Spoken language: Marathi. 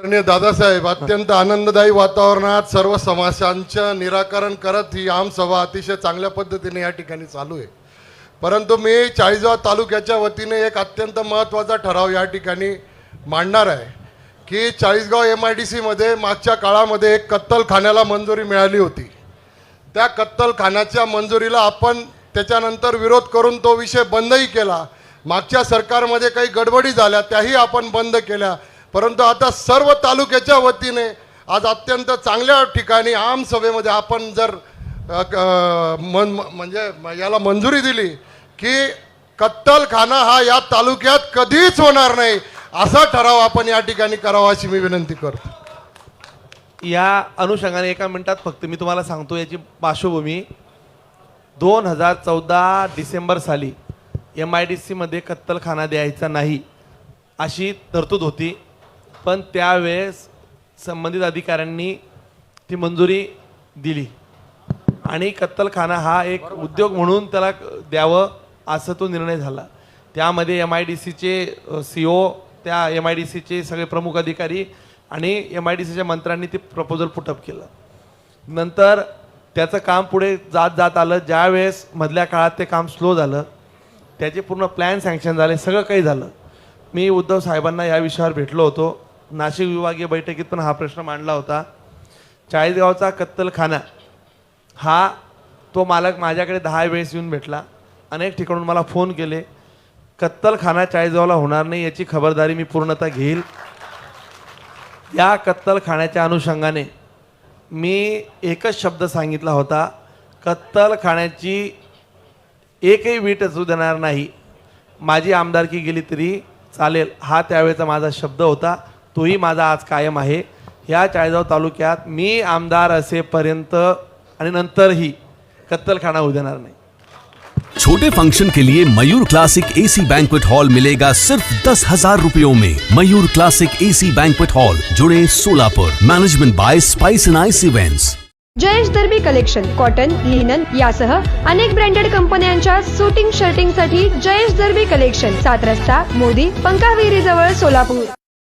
आदरणीय दादासाहेब अत्यंत आनंददायी वातावरणात सर्व समस्यांचं निराकरण करत ही आमसभा अतिशय चांगल्या पद्धतीने या ठिकाणी चालू आहे. परंतु मी चाळीसगाव तालुक्याच्या वतीने एक अत्यंत महत्त्वाचा ठराव या ठिकाणी मांडणार आहे की चाळीसगाव एम आय डी सीमध्ये मागच्या काळामध्ये एक कत्तलखान्याला मंजुरी मिळाली होती. त्या कत्तलखान्याच्या मंजुरीला आपण त्याच्यानंतर विरोध करून तो विषय बंदही केला. मागच्या सरकारमध्ये काही गडबडी झाल्या त्याही आपण बंद केल्या. परंतु आता सर्व तालुक्याच्या वतीने आज अत्यंत चांगल्या ठिकाणी आमसभेमध्ये आपण जर मन म्हणजे याला मंजुरी दिली की कत्तलखाना हा या तालुक्यात कधीच होणार नाही असा ठराव आपण या ठिकाणी करावा अशी मी विनंती करतो. या अनुषंगाने एका मिनिटात फक्त मी तुम्हाला सांगतो याची पार्श्वभूमी. दोन हजार चौदा डिसेंबर साली एम आय डी सीमध्ये कत्तलखाना द्यायचा नाही अशी तरतूद होती. पण त्यावेळेस संबंधित अधिकाऱ्यांनी ती मंजुरी दिली. आणि कत्तलखाना हा एक उद्योग म्हणून त्याला द्यावं असं तो निर्णय झाला. त्यामध्ये एम आय डी सीचे सी ओ त्या एम आय डी सीचे सगळे प्रमुख अधिकारी आणि एम आय डी सीच्या मंत्र्यांनी ते प्रपोजल पुटअप केलं. नंतर त्याचं काम पुढे जात जात आलं. ज्यावेळेस मधल्या काळात ते काम स्लो झालं त्याचे पूर्ण प्लॅन सँक्शन झाले सगळं काही झालं. मी उद्धव साहेबांना या विषयावर भेटलो होतो. नाशिक विभागीय बैठकीत पण हा प्रश्न मांडला होता. चाळीसगावचा कत्तलखाना हा तो मालक माझ्याकडे दहा वेळेस येऊन भेटला. अनेक ठिकाणून मला फोन केले. कत्तलखाना चाळीसगावला होणार नाही याची खबरदारी मी पूर्णतः घेईल. या कत्तलखान्याच्या अनुषंगाने मी एकच शब्द सांगितला होता. कत्तलखान्याची एकही वीट असू देणार नाही. माझी आमदारकी गेली तरी चालेल. हा त्यावेळेचा माझा शब्द होता. तोही माझा आज कायम आहे. ह्या चाळीसगाव तालुक्यात मी आमदार असेपर्यंत आणि नंतरही कत्तलखाना होऊ देणार नाही. छोटे फंक्शन के लिए Mayur classic AC banquet hall मिलेगा सिर्फ दस हजार रूपयों में। Mayur classic AC banquet hall जुड़े Solapur. Management by spice and ice events Jayesh Derby collection cotton linen यासह अनेक ब्रँडेड कंपन्यांच्या सुटिंग शर्टिंगसाठी जयेश दर्बी कलेक्शन सात रस्ता मोदी पंकाविहिरी जवळ सोलापूर.